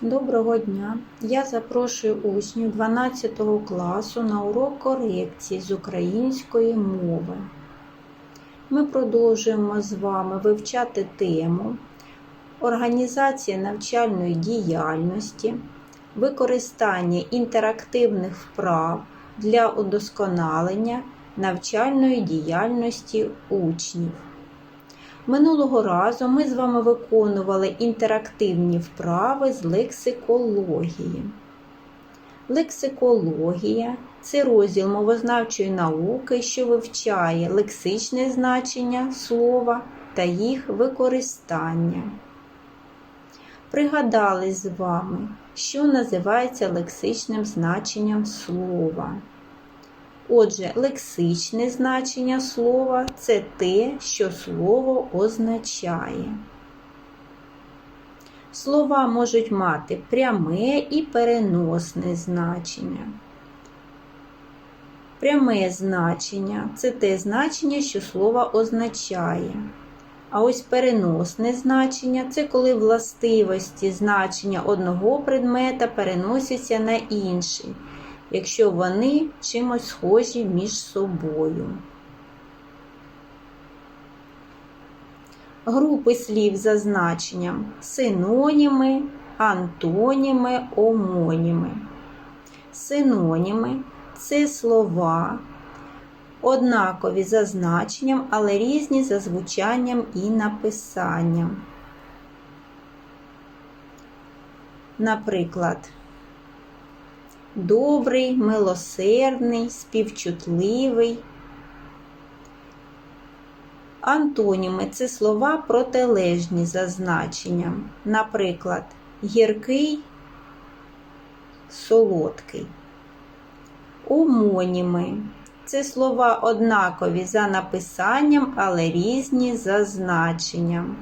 Доброго дня! Я запрошую учнів 12 класу на урок корекції з української мови. Ми продовжуємо з вами вивчати тему Організація навчальної діяльності, використання інтерактивних вправ для удосконалення навчальної діяльності учнів. Минулого разу ми з вами виконували інтерактивні вправи з лексикології. Лексикологія це розділ мовознавчої науки, що вивчає лексичне значення слова та їх використання. Пригадали з вами, що називається лексичним значенням слова. Отже, лексичне значення слова це те, що слово означає. Слова можуть мати пряме і переносне значення. Пряме значення це те значення, що слово означає. А ось переносне значення це коли властивості значення одного предмета переносяться на інший якщо вони чимось схожі між собою. Групи слів за значенням синоніми, антоніми, омоніми. Синоніми це слова, однакові за значенням, але різні за звучанням і написанням. Наприклад, добрий, милосердний, співчутливий. Антоніми це слова протилежні за значенням. Наприклад, гіркий, солодкий. Омоніми це слова однакові за написанням, але різні за значенням.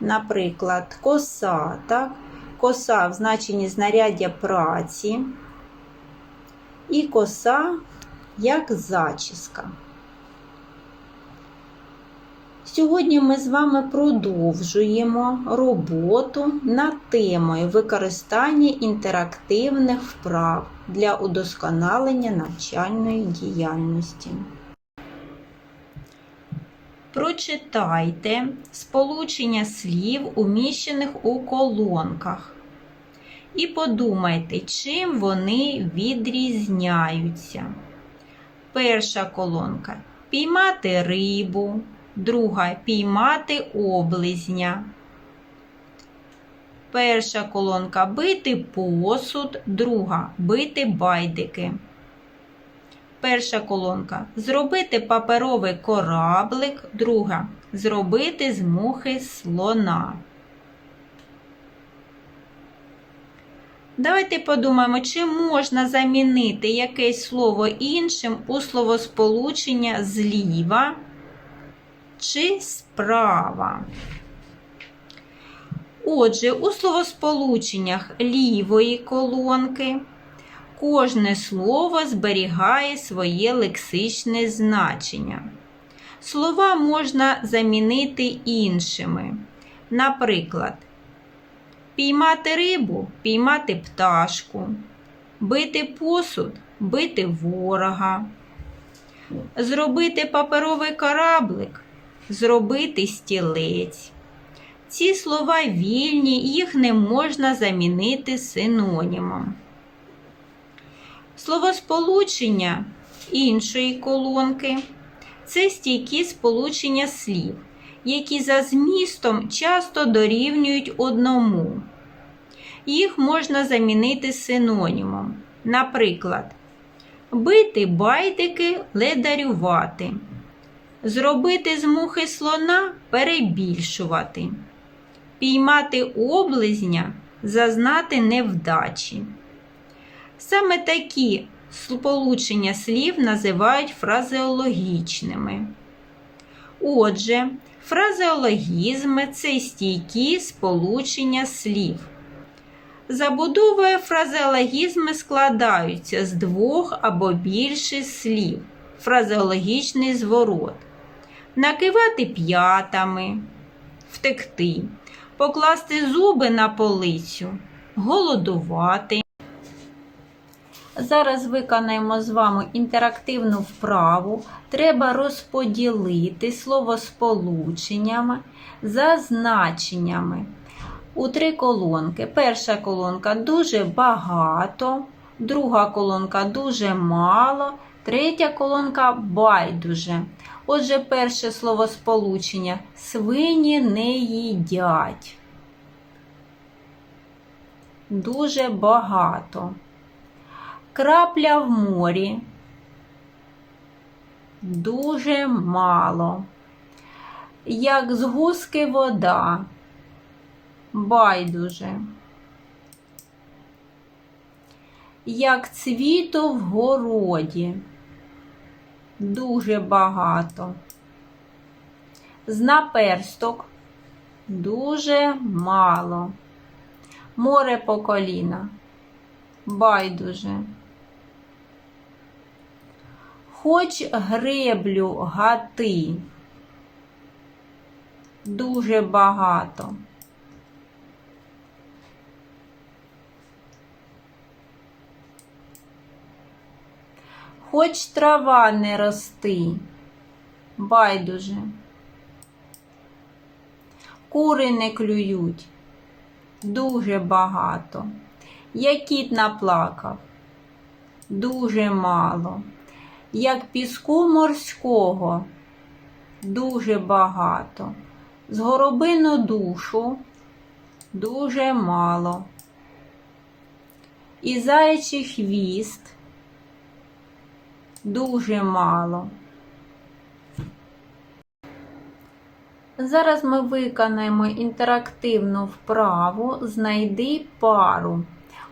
Наприклад, коса, так? Коса в значенні знаряддя праці і коса як зачіска. Сьогодні ми з вами продовжуємо роботу над темою використання інтерактивних вправ для удосконалення навчальної діяльності. Прочитайте сполучення слів, уміщених у колонках. І подумайте, чим вони відрізняються. Перша колонка піймати рибу, друга піймати облизня. Перша колонка бити посуд, друга бити байдики. Перша колонка зробити паперовий кораблик, друга зробити з мухи слона. Давайте подумаємо, чи можна замінити якесь слово іншим у словосполучення зліва чи справа. Отже, у словосполученнях лівої колонки кожне слово зберігає своє лексичне значення. Слова можна замінити іншими. Наприклад, піймати рибу, піймати пташку, бити посуд, бити ворога, зробити паперовий кораблик, зробити стілець. Ці слова вільні, їх не можна замінити синонімом. Словосполучення іншої колонки це стійкі сполучення слів, які за змістом часто дорівнюють одному. Їх можна замінити синонімом. Наприклад, бити байдики ледарювати, зробити з мухи слона перебільшувати, піймати облизня зазнати невдачі. Саме такі сполучення слів називають фразеологічними. Отже, фразеологізми це стійкі сполучення слів. Забудовою фразеологізми складаються з двох або більше слів. Фразеологічний зворот. Накивати п'ятами, втекти, покласти зуби на полицю, голодувати. Зараз виконаємо з вами інтерактивну вправу. Треба розподілити словосполученнями за значеннями у три колонки. Перша колонка дуже багато, друга колонка дуже мало, третя колонка байдуже. Отже, перше словосполучення свині не їдять. Дуже багато. Крапля в морі. Дуже мало. Як з гуски вода. Байдуже. Як цвіту в городі. Дуже багато. З наперсток. Дуже мало. Море по коліна. Байдуже. Хоч греблю гати. Дуже багато. Хоч трава не рости. Байдуже. Кури не клюють. Дуже багато. Як кіт наплакав. Дуже мало. Як піску морського. Дуже багато. З горобину душу дуже мало. І заячий хвіст дуже мало. Зараз ми виконаємо інтерактивну вправу Знайди пару.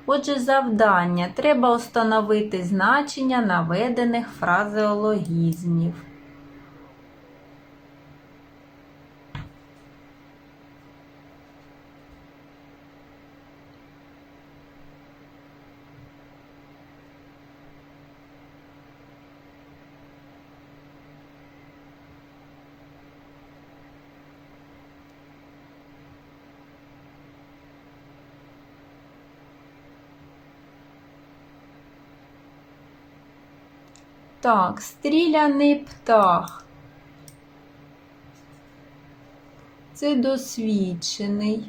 Отже, завдання треба встановити значення наведених фразеологізмів. Так, стріляний птах. Це досвідчений.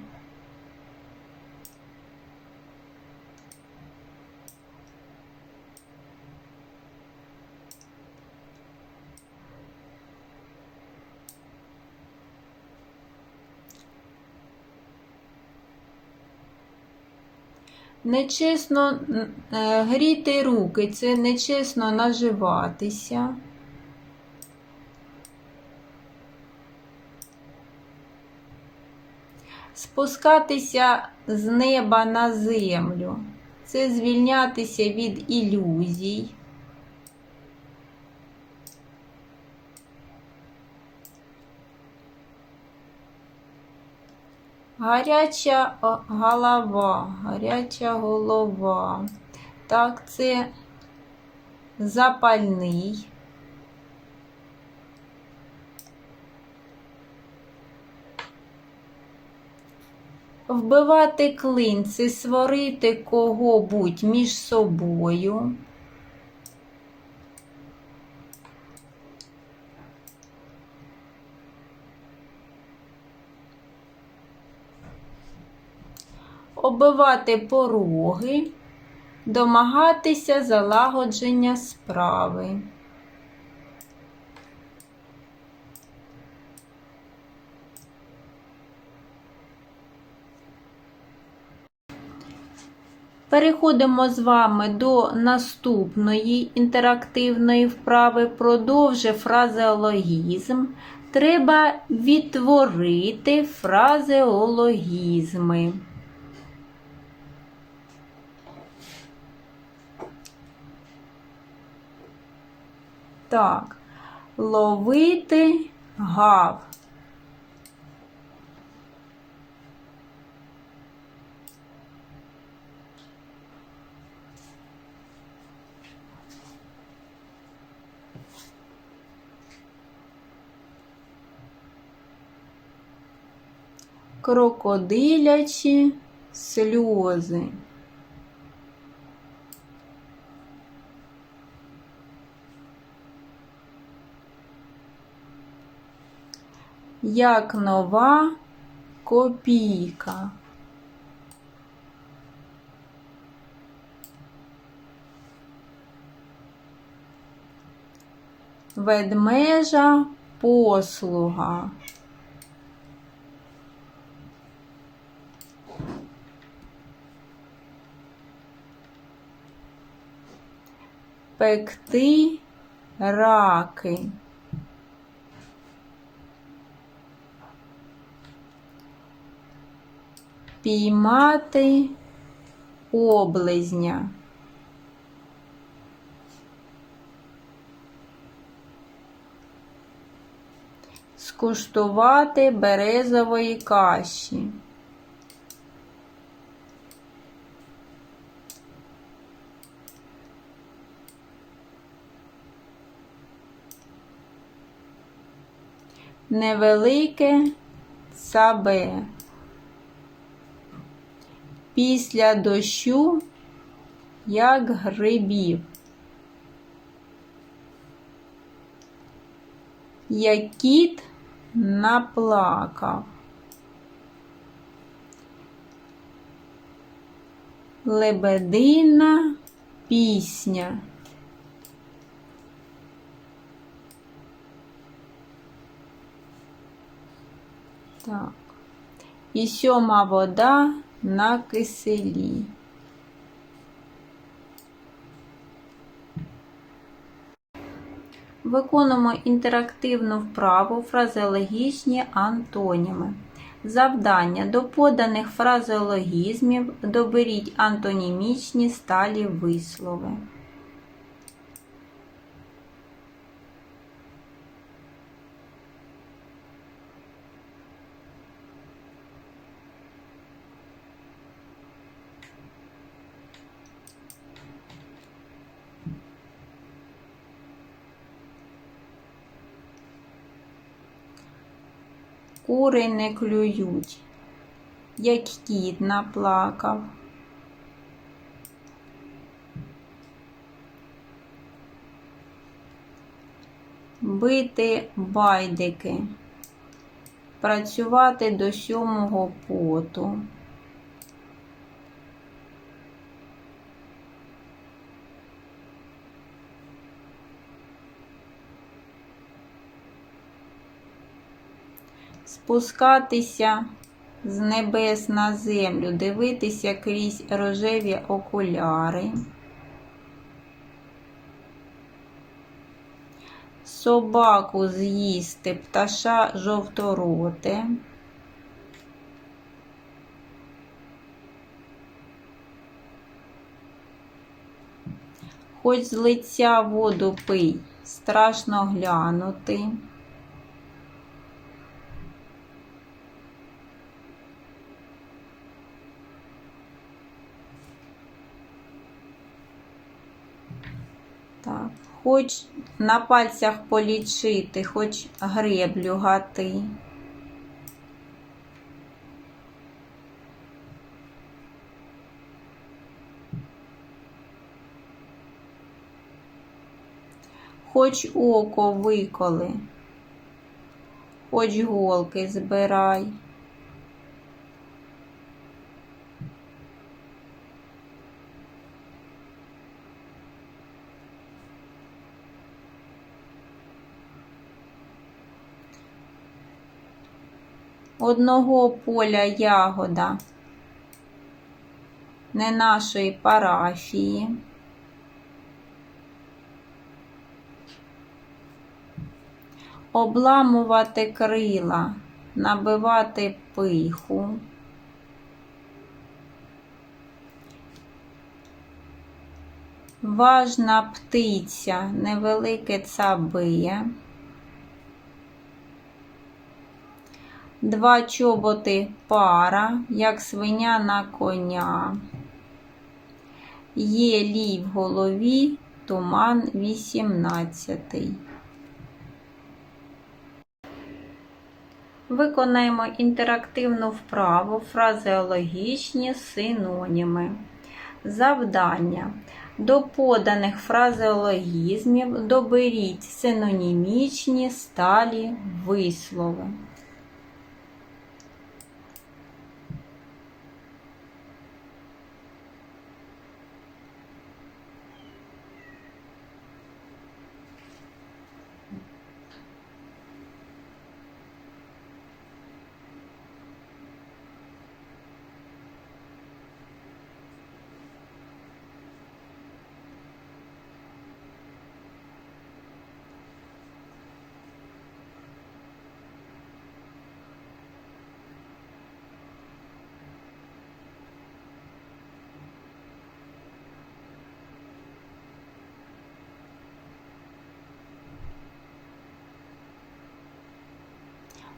Нечесно е, гріти руки, це нечесно наживатися. Спускатися з неба на землю. Це звільнятися від ілюзій. Гаряча голова, гаряча голова. Так, це запальний. Вбивати клин це сварити кого-будь між собою. Оббивати пороги, домагатися залагодження справи. Переходимо з вами до наступної інтерактивної вправи. Продовжи фразеологізм. Треба відтворити фразеологізми. Так, ловити гав. крокодилячі сльози. Як нова копійка. Ведмежа послуга. Пекти раки. Піймати облизня. Скуштувати березової каші. Невелике сабе. Після дощу, як грибів. Як кіт наплакав. Лебедина пісня. Так. І сьома вода на киселі. Виконуємо інтерактивну вправу фразеологічні антоніми. Завдання до поданих фразеологізмів доберіть антонімічні сталі вислови. Кури не клюють, як кіт наплакав. Бити байдики, працювати до сьомого поту. Спускатися з небес на землю, дивитися крізь рожеві окуляри. Собаку з'їсти пташа жовтороте. Хоч з лиця воду пий, страшно глянути. Так, хоч на пальцях полічити, хоч греблю гати. Хоч око виколи, хоч голки збирай. Одного поля ягода не нашої парафії. Обламувати крила, набивати пиху. Важна птиця, невелике цабиє. Два чоботи пара, як свиня на коня. Є лій в голові, туман вісімнадцятий. Виконаємо інтерактивну вправу фразеологічні синоніми. Завдання. До поданих фразеологізмів доберіть синонімічні сталі вислови.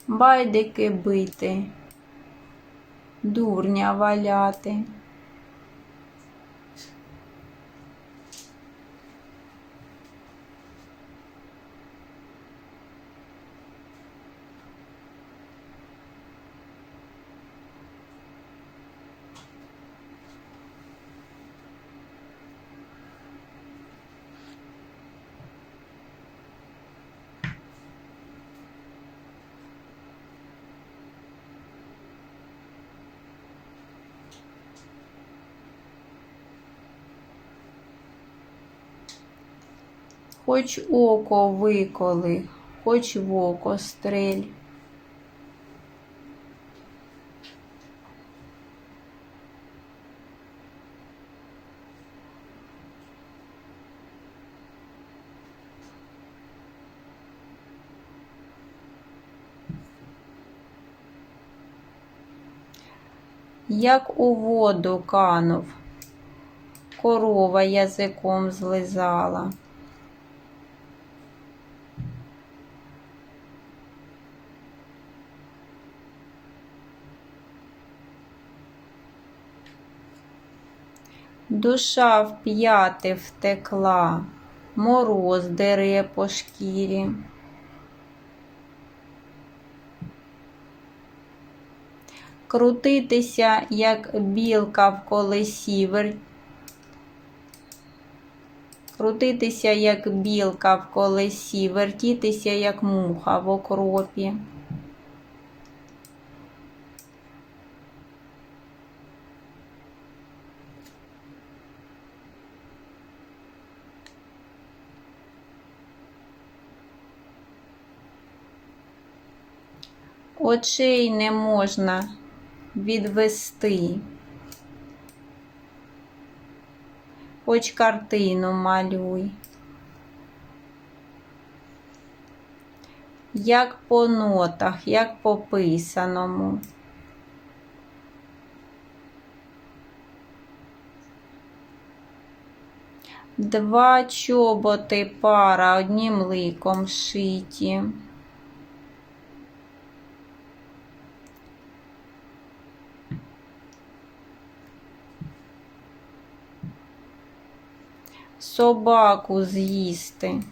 Байдики бити, дурня валяти. Хоч око виколи, хоч в око стрель. Як у воду канув, корова язиком злизала. Душа в п'яти втекла, мороз дере по шкірі. Крутитися, як білка в колесі, крутитися, як білка в колесі, вертітися, як муха в окропі. Очей не можна відвести. Хоч картину малюй. Як по нотах, як по писаному. Два чоботи пара одним ликом шиті. Собаку з'їсти,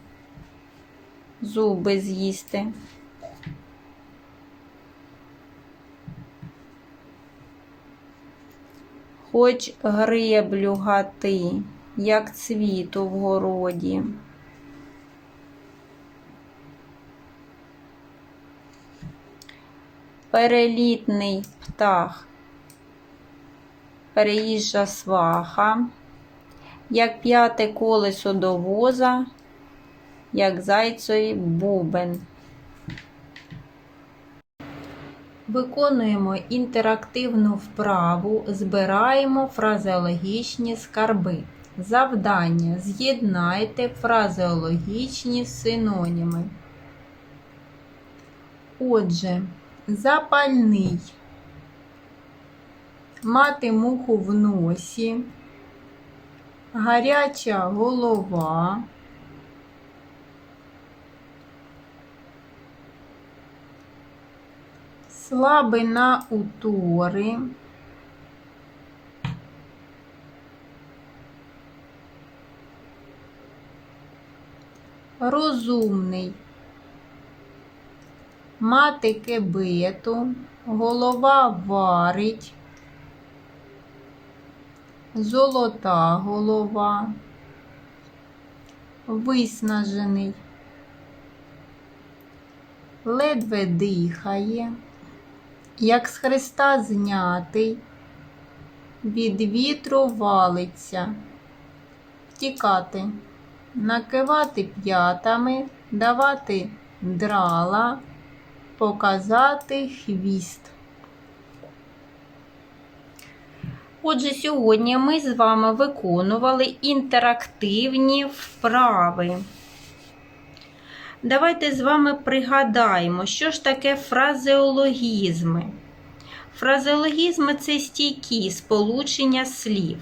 зуби з'їсти. Хоч греблю гати, як цвіту в городі. Перелітний птах, переїжджа сваха як п'яте колесо до воза, як зайцеві бубен. Виконуємо інтерактивну вправу, збираємо фразеологічні скарби. Завдання. З'єднайте фразеологічні синоніми. Отже, запальний. Мати муху в носі гаряча голова, слабина утори, розумний, мати кебету, голова варить, золота голова, виснажений, ледве дихає, як з хреста знятий, від вітру валиться, втікати, накивати п'ятами, давати драла, показати хвіст. Отже, сьогодні ми з вами виконували інтерактивні вправи. Давайте з вами пригадаємо, що ж таке фразеологізми. Фразеологізми це стійкі сполучення слів.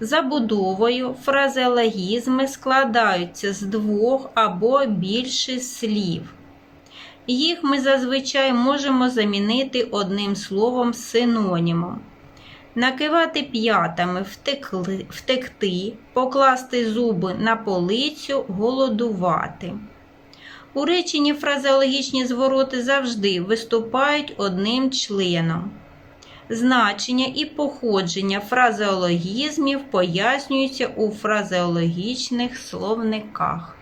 Забудовою фразеологізми складаються з двох або більше слів. Їх ми зазвичай можемо замінити одним словом синонімом. Накивати п'ятами втекли, втекти, покласти зуби на полицю, голодувати. У реченні фразеологічні звороти завжди виступають одним членом. Значення і походження фразеологізмів пояснюються у фразеологічних словниках.